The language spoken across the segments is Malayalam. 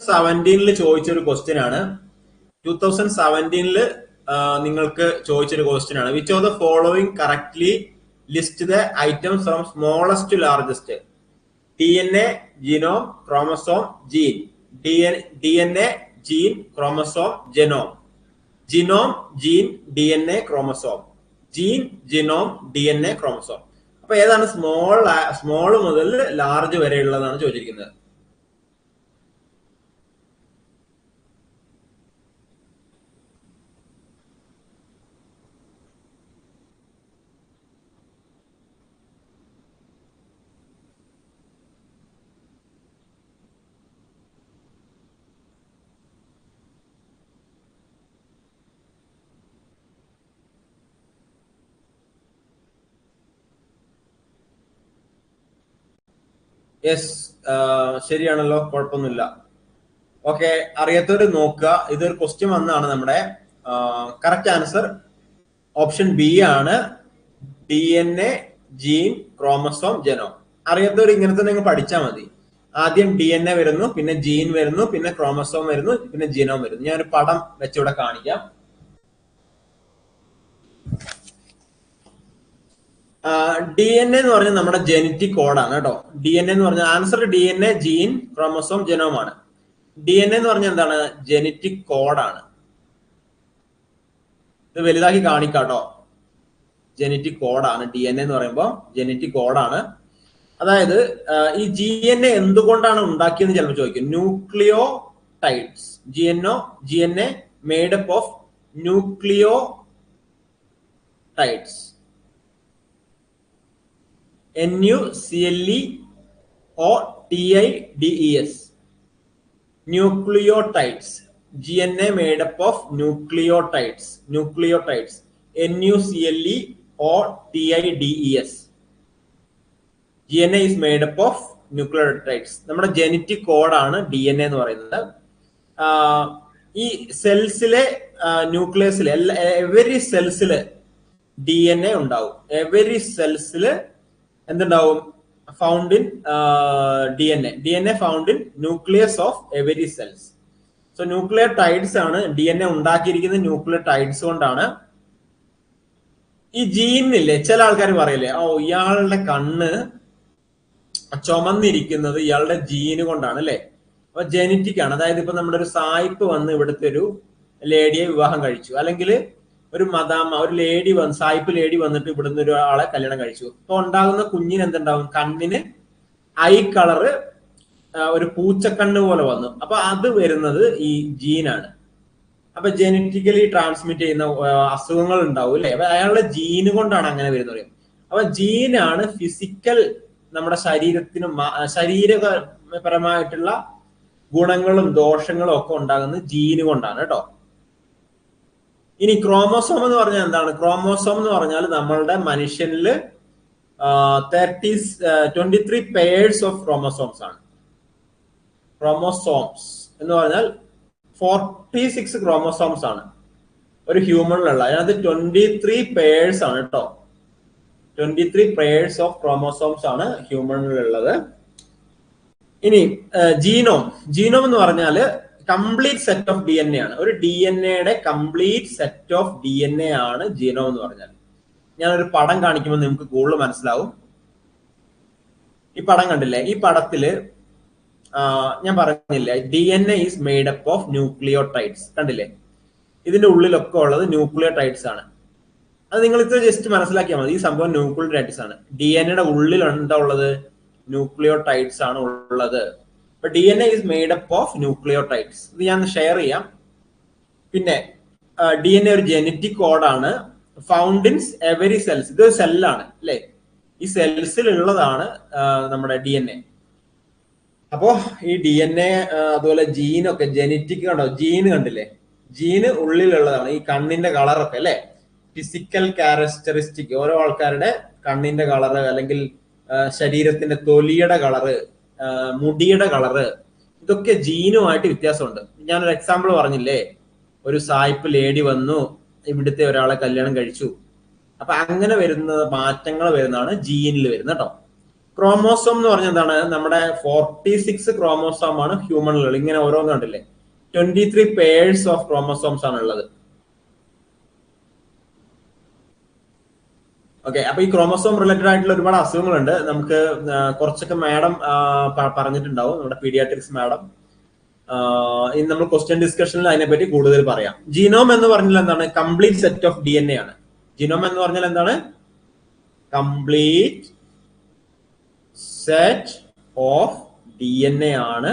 സെവന്റീനിൽ ചോദിച്ചൊരു ക്വസ്റ്റ്യൻ ആണ്. ടൂ തൗസൻഡ് സെവന്റീനിൽ നിങ്ങൾക്ക് ചോദിച്ചൊരു ക്വസ്റ്റ്യൻ ആണ്. Which of the following correctly list the items from smallest to largest D N A genome chromosome gene D N D N A gene chromosome genome genome gene D N A chromosome gene genome D N A chromosome അപ്പൊ ഏതാണ് സ്മോൾ സ്മോൾ മുതൽ ലാർജ് വരെയുള്ളതാണ് ചോദിച്ചിരിക്കുന്നത്. യെസ് ശരിയാണല്ലോ കുഴപ്പമൊന്നുമില്ല. ഓക്കെ അറിയാത്തവര് നോക്കുക. ഇതൊരു ക്വസ്റ്റ്യൻ വന്നാണ് നമ്മുടെ കറക്റ്റ് ആൻസർ ഓപ്ഷൻ ബി ആണ്. D N A gene chromosome genome അറിയാത്തവർ ഇങ്ങനത്തെ നിങ്ങൾ പഠിച്ചാൽ മതി. ആദ്യം ഡി എൻ എ വരുന്നു പിന്നെ ജീൻ വരുന്നു പിന്നെ ക്രോമസോം വരുന്നു പിന്നെ ജീനോം വരുന്നു. ഞാനൊരു പടം വെച്ചിവിടെ കാണിക്കാം. ഡി എൻ എന്ന് പറഞ്ഞാൽ നമ്മുടെ ജനറ്റിക് കോഡാണ് കേട്ടോ. ഡി എൻ എന്ന് പറഞ്ഞാൽ answer D N A gene chromosome ജനോമാണ് D N എന്ന് പറഞ്ഞാൽ എന്താണ്? ജനറ്റിക് കോഡാണ് ഇത് വലുതാക്കി കാണിക്കാട്ടോ ജനറ്റിക് കോഡാണ് ഡി എൻ എന്ന് പറയുമ്പോൾ ജനറ്റിക് കോഡാണ് അതായത് ഈ ജി എൻ എ എന്തുകൊണ്ടാണ് ഉണ്ടാക്കിയെന്ന് ചിലപ്പോൾ ചോദിക്കും. Nucleotides G N O G N A made up of nucleotides N U C L E O T I D E S nucleotides G N A made up of nucleotides nucleotides N U C L E O T I D E S G N A is made up of nucleotides നമ്മുടെ ജനറ്റിക് കോഡാണ് ഡി എൻ എ എന്ന് പറയുന്നത്. ഈ സെൽസിലെ ന്യൂക്ലിയസിലെ എല്ലാ എവരി സെൽസിൽ ഡി എൻ എ ഉണ്ടാവും. എവരി സെൽസിൽ എന്തുണ്ടാവും? Found in D N A D N A found in nucleus of every cells so nucleotides ആണ് ഡി എൻ എ ഉണ്ടാക്കിയിരിക്കുന്നത് ന്യൂക്ലിയർ ടൈഡ്സ് കൊണ്ടാണ് ഈ ജീനില്ലേ ചില ആൾക്കാർ പറയില്ലേ ഓ ഇയാളുടെ കണ്ണ് ചുമന്നിരിക്കുന്നത് ഇയാളുടെ ജീന് കൊണ്ടാണ് അല്ലെ? അപ്പൊ ജെനറ്റിക് ആണ്. അതായത് ഇപ്പൊ നമ്മുടെ ഒരു സായിപ്പ് വന്ന് ഇവിടുത്തെ ഒരു ലേഡിയെ വിവാഹം കഴിച്ചു. അല്ലെങ്കിൽ ഒരു മദാമ്മ ഒരു ലേഡി വന്ന് സായിപ്പ് ലേഡി വന്നിട്ട് ഇവിടുന്ന് ഒരാളെ കല്യാണം കഴിച്ചു. അപ്പൊ ഉണ്ടാകുന്ന കുഞ്ഞിന് എന്തുണ്ടാവും? കണ്ണിന് ഐ കളറ് ഒരു പൂച്ചക്കണ്ണ് പോലെ വന്നു. അപ്പൊ അത് വരുന്നത് ഈ ജീനാണ് അപ്പൊ ജനറ്റിക്കലി ട്രാൻസ്മിറ്റ് ചെയ്യുന്ന അസുഖങ്ങൾ ഉണ്ടാവും അല്ലെ? അപ്പൊ അയാളുടെ ജീന് കൊണ്ടാണ് അങ്ങനെ വരുന്നത് അപ്പൊ ജീനാണ് ഫിസിക്കൽ നമ്മുടെ ശരീരത്തിന് ശരീരപരമായിട്ടുള്ള ഗുണങ്ങളും ദോഷങ്ങളും ഒക്കെ ഉണ്ടാകുന്നത് ജീന് കൊണ്ടാണ് കേട്ടോ. ഇനി ക്രോമോസോം എന്ന് പറഞ്ഞാൽ എന്താണ്? ക്രോമോസോം എന്ന് പറഞ്ഞാൽ നമ്മളുടെ മനുഷ്യനിൽ thirty twenty three pairs of chromosomes ആണ്. ക്രോമോസോംസ് എന്ന് പറഞ്ഞാൽ ഫോർട്ടി സിക്സ് ക്രോമോസോംസ് ആണ്. ഒരു ഹ്യൂമണിലുള്ള അതിനകത്ത് ട്വന്റി ത്രീ പേഴ്സ് ആണ് കേട്ടോ twenty three pairs of chromosomes ആണ് ഹ്യൂമണിലുള്ളത് ഇനി ജീനോം ജീനോം എന്ന് പറഞ്ഞാൽ complete set of D N A ആണ്. ഒരു ഡി എൻ എയുടെ complete set of D N A ആണ് ജീനോ എന്ന് പറഞ്ഞാൽ. ഞാനൊരു പടം കാണിക്കുമ്പോൾ നിങ്ങൾക്ക് കൂടുതൽ മനസ്സിലാവും. ഈ പടം കണ്ടില്ലേ? ഈ പടത്തിൽ ഞാൻ പറഞ്ഞില്ലേ D N A is made up of nucleotides കണ്ടില്ലേ? ഇതിന്റെ ഉള്ളിലൊക്കെ ഉള്ളത് ന്യൂക്ലിയോടൈഡ്സ് ആണ്. അത് നിങ്ങൾ ഇത്ര ജസ്റ്റ് മനസ്സിലാക്കിയാൽ മതി. ഈ സംഭവം ന്യൂക്ലിയോടൈഡ്സ് ആണ്. ഡി എൻ എയുടെ ഉള്ളിൽ എന്താ ഉള്ളത്? ന്യൂക്ലിയോടൈഡ്സ് ആണ് ഉള്ളത്. അപ്പൊ D N A is made up of nucleotides ഇത് ഞാൻ ഷെയർ ചെയ്യാം. പിന്നെ ഡി എൻ എ ഒരു ജനറ്റിക് കോഡാണ് ഫൗണ്ടിൻസ് എവരി സെൽസ് ഇത് സെല്ലാണ് അല്ലെ? ഈ സെൽസിൽ ഉള്ളതാണ് നമ്മുടെ ഡി എൻ എ അപ്പോ ഈ ഡി എൻ എ അതുപോലെ ജീനൊക്കെ ജനറ്റിക് കണ്ടോ? ജീന് കണ്ടില്ലേ? ജീന് ഉള്ളിലുള്ളതാണ് ഈ കണ്ണിന്റെ കളറൊക്കെ അല്ലെ? ഫിസിക്കൽ ക്യാരക്ടറിസ്റ്റിക് ഓരോ ആൾക്കാരുടെ കണ്ണിന്റെ കളറ് അല്ലെങ്കിൽ ശരീരത്തിന്റെ തൊലിയുടെ കളറ് മുടിയുടെ കളറ്. ഇതൊക്കെ ജീനുമായിട്ട് വ്യത്യാസമുണ്ട്. ഞാനൊരു എക്സാമ്പിൾ പറഞ്ഞില്ലേ? ഒരു സായിപ്പ് ലേഡി വന്നു ഇവിടുത്തെ ഒരാളെ കല്യാണം കഴിച്ചു. അപ്പൊ അങ്ങനെ വരുന്ന മാറ്റങ്ങൾ വരുന്നതാണ് ജീനിൽ വരുന്നത് കേട്ടോ. ക്രോമോസോം എന്ന് പറഞ്ഞ എന്താണ്? നമ്മുടെ ഫോർട്ടി സിക്സ് ക്രോമോസോം ആണ് ഹ്യൂമണിലുള്ളത് ഇങ്ങനെ ഓരോന്നും കണ്ടില്ലേ? Twenty three pairs of chromosomes ആണ് ഉള്ളത് ഓക്കെ അപ്പൊ ഈ ക്രോമസോം റിലേറ്റഡ് ആയിട്ടുള്ള ഒരുപാട് അസുഖങ്ങളുണ്ട്. നമുക്ക് കുറച്ചൊക്കെ മാഡം പറഞ്ഞിട്ടുണ്ടാവും. നമ്മുടെ പീഡിയാട്രിക്സ് മാഡം ഇന്ന് നമ്മൾ ക്വസ്റ്റ്യൻ ഡിസ്കഷനിൽ അതിനെപ്പറ്റി കൂടുതൽ പറയാം. ജീനോം എന്ന് പറഞ്ഞാൽ എന്താണ്? Complete set of D N A ആണ്. ജീനോം എന്ന് പറഞ്ഞാൽ എന്താണ്? Complete set of D N A ആണ്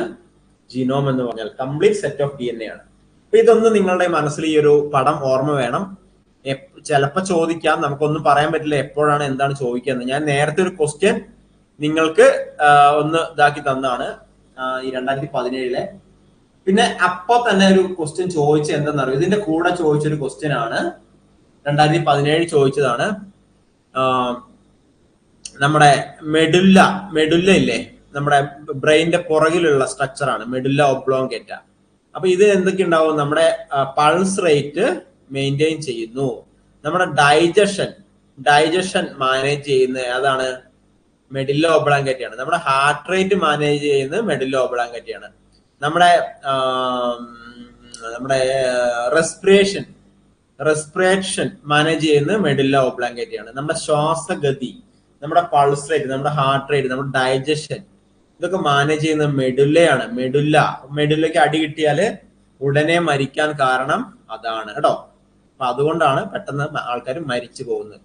ജീനോം എന്ന് പറഞ്ഞാൽ. Complete set of D N A ആണ്. അപ്പൊ ഇതൊന്ന് നിങ്ങളുടെ മനസ്സിൽ ഈ ഒരു പടം ഓർമ്മ വേണം. എപ്പ- ചിലപ്പോ ചോദിക്കാം. നമുക്കൊന്നും പറയാൻ പറ്റില്ല എപ്പോഴാണ് എന്താണ് ചോദിക്കുന്നത്. ഞാൻ നേരത്തെ ഒരു ക്വസ്റ്റ്യൻ നിങ്ങൾക്ക് ഒന്ന് ഇതാക്കി തന്നാണ് ഈ രണ്ടായിരത്തി പതിനേഴിലെ. പിന്നെ അപ്പൊ തന്നെ ഒരു ക്വസ്റ്റ്യൻ ചോദിച്ച എന്തെന്നറിയോ? ഇതിന്റെ കൂടെ ചോദിച്ചൊരു ക്വസ്റ്റ്യൻ ആണ്. രണ്ടായിരത്തി പതിനേഴ് ചോദിച്ചതാണ്. നമ്മുടെ മെഡുല്ല മെഡുല്ല ഇല്ലേ? നമ്മുടെ ബ്രെയിനിന്റെ പുറകിലുള്ള സ്ട്രക്ചർ ആണ്. മെഡുല്ല ഒബ്ലോങ്കേറ്റ അപ്പൊ ഇത് എന്തൊക്കെ ഉണ്ടാവും നമ്മുടെ പൾസ് റേറ്റ് മെയിന്റെയിൻ ചെയ്യുന്നു. നമ്മുടെ ഡൈജഷൻ ഡൈജഷൻ മാനേജ് ചെയ്യുന്ന അതാണ് മെഡില്ലോ ഒബ്ലാങ്കറ്റിയാണ് നമ്മുടെ ഹാർട്ട് റേറ്റ് മാനേജ് ചെയ്യുന്നത് മെഡില്ലോ ഒബ്ലാങ്കറ്റിയാണ് നമ്മുടെ നമ്മുടെ റെസ്പിറേഷൻ റെസ്പിറേഷൻ മാനേജ് ചെയ്യുന്നത് മെഡില്ലോ ഒബ്ലാങ്കറ്റിയാണ് നമ്മുടെ ശ്വാസഗതി നമ്മുടെ പൾസ് റേറ്റ് നമ്മുടെ ഹാർട്ട് റേറ്റ് നമ്മുടെ ഡൈജഷൻ ഇതൊക്കെ മാനേജ് ചെയ്യുന്ന മെഡുല്ലയാണ് മെഡുല്ല മെഡുല്ലയ്ക്ക് അടി കിട്ടിയാൽ ഉടനെ മരിക്കാൻ കാരണം അതാണ്. കേട്ടോ? അപ്പൊ അതുകൊണ്ടാണ് പെട്ടെന്ന് ആൾക്കാർ മരിച്ചു പോകുന്നത്.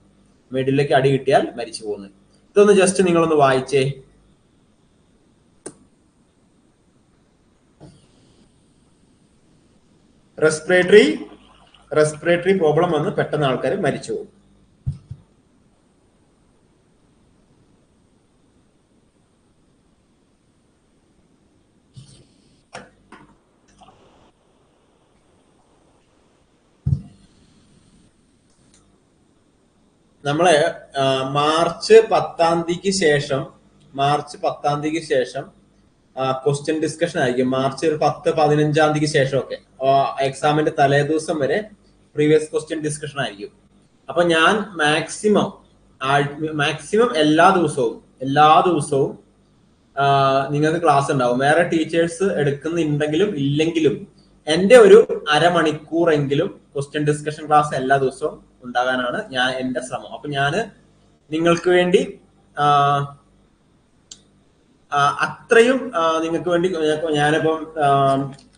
മെഡിലേക്ക് അടി കിട്ടിയാൽ മരിച്ചു പോകുന്നത്. ഇതൊന്ന് ജസ്റ്റ് നിങ്ങളൊന്ന് വായിച്ചേ. റെസ്പിറേറ്ററി റെസ്പിറേറ്ററി പ്രോബ്ലം വന്ന് പെട്ടെന്ന് ആൾക്കാർ മരിച്ചു പോകും. നമ്മൾ മാർച്ച് പത്താം തീയതിക്ക് ശേഷം മാർച്ച് പത്താം തീയതിക്ക് ശേഷം ക്വസ്റ്റ്യൻ ഡിസ്കഷൻ ആയിരിക്കും. മാർച്ച് ഒരു പത്ത് പതിനഞ്ചാം തീയതിക്ക് ശേഷമൊക്കെ. എക്സാമിന്റെ തലേ ദിവസം വരെ പ്രീവിയസ് ക്വസ്റ്റ്യൻ ഡിസ്കഷൻ ആയിരിക്കും. അപ്പൊ ഞാൻ മാക്സിമം മാക്സിമം എല്ലാ ദിവസവും എല്ലാ ദിവസവും നിങ്ങൾക്ക് ക്ലാസ് ഉണ്ടാവും. വേറെ ടീച്ചേഴ്സ് എടുക്കുന്നുണ്ടെങ്കിലും ഇല്ലെങ്കിലും എന്റെ ഒരു അരമണിക്കൂറെങ്കിലും ക്വസ്റ്റ്യൻ ഡിസ്കഷൻ ക്ലാസ് എല്ലാ ദിവസവും ഉണ്ടാകാനാണ് ഞാൻ എന്റെ ശ്രമം. അപ്പൊ ഞാൻ നിങ്ങൾക്ക് വേണ്ടി അത്രയും നിങ്ങൾക്ക് വേണ്ടി ഞാൻ- ഞാനിപ്പം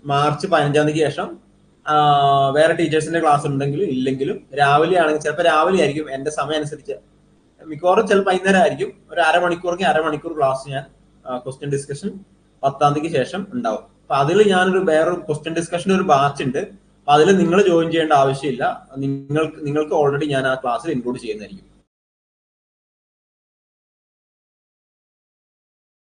മാർച്ച് പതിനഞ്ചാം തീയതിക്ക് ശേഷം വേറെ ടീച്ചേഴ്സിന്റെ ക്ലാസ് ഉണ്ടെങ്കിലും ഇല്ലെങ്കിലും രാവിലെ ആണെങ്കിൽ ചിലപ്പോൾ രാവിലെ ആയിരിക്കും എന്റെ സമയം അനുസരിച്ച്. മിക്കവാറും ചിലപ്പോൾ വൈകുന്നേരം ആയിരിക്കും. ഒരു അരമണിക്കൂർക്ക് അരമണിക്കൂർ ക്ലാസ് ഞാൻ ക്വസ്റ്റ്യൻ ഡിസ്കഷൻ പത്താം തീയതിക്ക് ശേഷം ഉണ്ടാവും. അപ്പൊ അതിൽ ഞാനൊരു വേറൊരു ക്വസ്റ്റ്യൻ ഡിസ്കഷൻ ഒരു ബാച്ച് ഉണ്ട്. അപ്പൊ അതിൽ നിങ്ങൾ ജോയിൻ ചെയ്യേണ്ട ആവശ്യമില്ല. നിങ്ങൾക്ക് നിങ്ങൾക്ക് ഓൾറെഡി ഞാൻ ആ ക്ലാസ്സിൽ ഇൻക്ലൂഡ് ചെയ്യുന്നതായിരിക്കും.